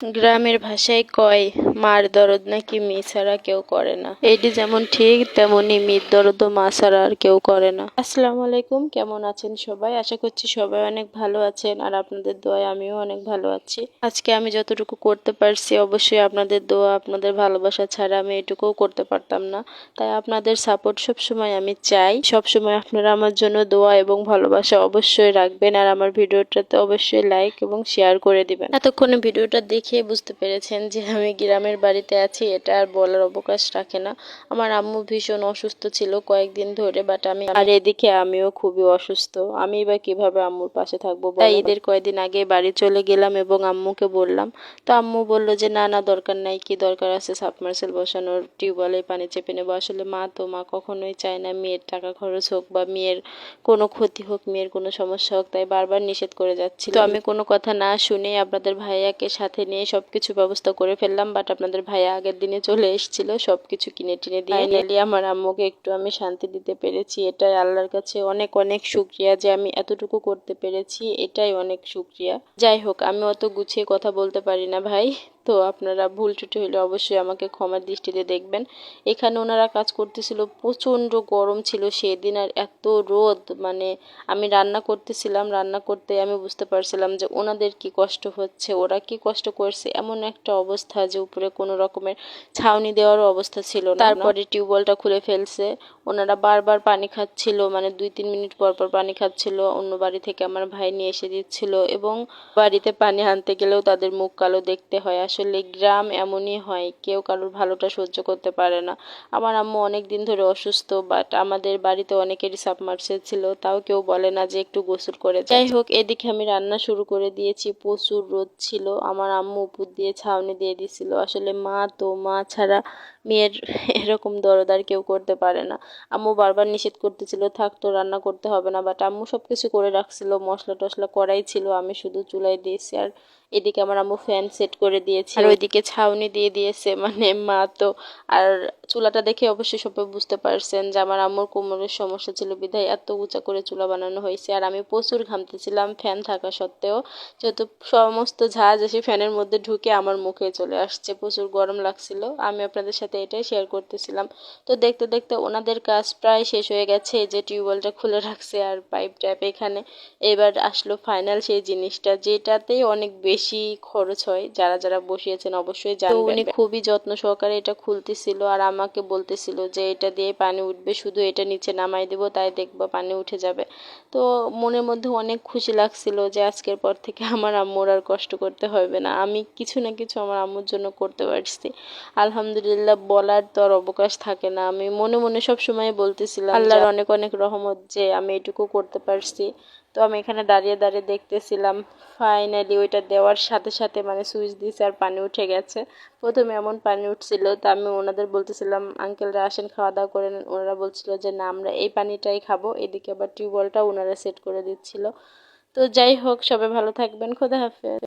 গ্রামের ভাষায় কয়, মার দরদ নাকি মেয়ে ছাড়া কেউ করে না। এটি যেমন ঠিক, তেমনি মির দরদও মা ছাড়া আর কেউ করে না। আসসালামু আলাইকুম, কেমন আছেন সবাই? আশা করছি সবাই অনেক ভালো আছেন, আর আপনাদের দোয়ায় আমিও অনেক ভালো আছি। আজকে আমি যতটুকু করতে পারছি, অবশ্যই আপনাদের দোয়া, আপনাদের ভালোবাসা ছাড়া আমি এটুকুও করতে পারতাম না। তাই আপনাদের সাপোর্ট সবসময় আমি চাই। সবসময় আপনারা আমার জন্য দোয়া এবং ভালোবাসা অবশ্যই রাখবেন, আর আমার ভিডিওটাতে অবশ্যই লাইক এবং শেয়ার করে দিবেন। এতক্ষণে ভিডিওটা দেখে বুঝতে পেরেছেন যে আমি গ্রামের বাড়িতে আছি এটা আর বলার অবকাশ রাখে না। আমার আম্মু ভীষণ অসুস্থ ছিল কয়েকদিন ধরে বাট আমি আর এদিকে আমিও খুবই অসুস্থ। আমি বা কীভাবে আম্মুর পাশে থাকব তাই ঈদের কয়েকদিন আগে বাড়ি চলে গেলাম এবং আম্মুকে বললাম। তো আম্মু বলল যে না না দরকার নাই কি দরকার আছে? সাবমার্সেল বসানোর টিউবওয়েলে পানি চেপে নেব। আসলে মা তো মা কখনোই চায় না মেয়ের টাকা খরচ হোক বা মেয়ের কোনো ক্ষতি হোক মেয়ের কোনো সমস্যা হোক তাই বারবার নিষেধ করে যাচ্ছি তো আমি কোনো কথা না শুনে আপনাদের ভাইয়াকে সাথে নিয়ে সব কিছু ব্যবস্থা করে ফেললাম বাট আপনাদের ভাইয়া আগের দিনে চলে এসেছিল সব কিছু কিনে টিনে দিয়ে ফাইনালি আমার আম্মুকে একটু আমি শান্তি দিতে পেরেছি, এটাই আল্লাহর কাছে অনেক অনেক শুক্রিয়া যে আমি এতটুকু করতে পেরেছি, এটাই অনেক শুক্রিয়া। যাই হোক, আমি অত গুছিয়ে কথা বলতে পারি না ভাই। তো আপনারা ভুল ত্রুটি হলে অবশ্যই আমাকে ক্ষমার দৃষ্টিতে দেখবেন। এখানে ওনারা কাজ করতেছিল, প্রচণ্ড গরম ছিল সেদিন আর এত রোদ মানে আমি রান্না করতেছিলাম, রান্না করতে আমি বুঝতে পারছিলাম যে ওনাদের কি কষ্ট হচ্ছে, ওরা কি কষ্ট করছে, এমন একটা অবস্থা যে উপরে কোনো রকমের ছাউনি দেওয়ারও অবস্থা ছিল না। তারপরে টিউবওয়েলটা খুলে ফেলছে, ওনারা বারবার পানি খাচ্ছিল মানে দুই তিন মিনিট পর পর পানি খাচ্ছিল, অন্য বাড়ি থেকে আমার ভাই নিয়ে এসে দিচ্ছিল এবং বাড়িতে পানি আনতে গেলেও তাদের মুখ কালো দেখতে হয়। আসলে গ্রাম এমনই হয়, কেউ কারোর ভালোটা সহ্য করতে পারে না। আমার আম্মু অনেক দিন ধরে অসুস্থ বাট আমাদের বাড়িতে অনেকেরই সাবমার্সেল ছিল, তাও কেউ বলে না যে একটু গোসল করে যাই হোক, এদিকে আমি রান্না শুরু করে দিয়েছি, প্রচুর রোদ ছিল, আমার আম্মু উপর দিয়ে ছাউনি দিয়ে দিছিল। আসলে মা তো, মা ছাড়া মেয়ের এরকম দরদার কেউ করতে পারে না। আম্মু বারবার নিষেধ করতেছিল থাকতো রান্না করতে হবে না। বাট আম্মু সব কিছু করে রাখছিল, মশলা টশলা করাই ছিল, আমি শুধু চুলায় দিয়েছি। আর এদিকে আমার আম্মু ফ্যান সেট করে দিয়েছে। আর ওইদিকে ছাউনি দিয়ে দিয়েছে মানে মা তো। আর চুলাটা দেখে অবশ্যই সবাই বুঝতে পারছেন যে আমার আম্মুর কোমরের সমস্যা ছিল, বিধায় এত উঁচা করে চুলা বানানো হয়েছে। আর আমি প্রচুর ঘামতেছিলাম ফ্যান থাকা সত্ত্বেও। যেহেতু সমস্ত ঝাঁজ এসে ফ্যানের মধ্যে ঢুকে আমার মুখে চলে আসছে, প্রচুর গরম লাগছিল। আমি আপনাদের সাথে এটাই শেয়ার করতেছিলাম। তো দেখতে দেখতে ওনাদের কাজ প্রায় শেষ হয়ে গেছে যে টিউবওয়েলটা খুলে রাখছে আর পাইপ ট্যাপ এখানে। এবার আসলো ফাইনাল সেই জিনিসটা যেটাতেই অনেক বেশি খরচ হয় যারা যারা বসিয়েছেন অবশ্যই জানবেন। উনি খুবই যত্ন সহকারে এটা খুলতেছিল আর আমাকে বলতেছিল যে এটা দিয়ে পানি উঠবে শুধু এটা নিচে নামাই দেবো তাই দেখব পানি উঠে যাবে। তো মনের মধ্যে অনেক খুশি লাগছিল যে আজকের পর থেকে আমার আম্মুর আর কষ্ট করতে হবে না। আমি কিছু না কিছু আমার আম্মুর জন্য করতে পারছি। আলহামদুলিল্লাহ বলার তো আর অবকাশ থাকে না। আমি মনে মনে সব সময় বলতেছিলাম আল্লাহর অনেক অনেক রহমত যে আমি এটুকু করতে পারছি। তো আমি এখানে দাঁড়িয়ে দাঁড়িয়ে দেখতেছিলাম ফাইনালি ওইটা দেওয়ার সাথে সাথে মানে সুইচ দিয়েছে আর পানি উঠে গেছে। প্রথমে এমন পানি উঠছিল তা আমি ওনাদের বলতেছিলাম আঙ্কেলরা আসেন খাওয়া দাওয়া করে ওনারা বলছিল যে না আমরা এই পানিটাই খাব। এদিকে আবার টিউবওয়েলটা ওনারা সেট করে দিচ্ছিল। তো যাই হোক সবাই ভালো থাকবেন। খোদা হাফেজ।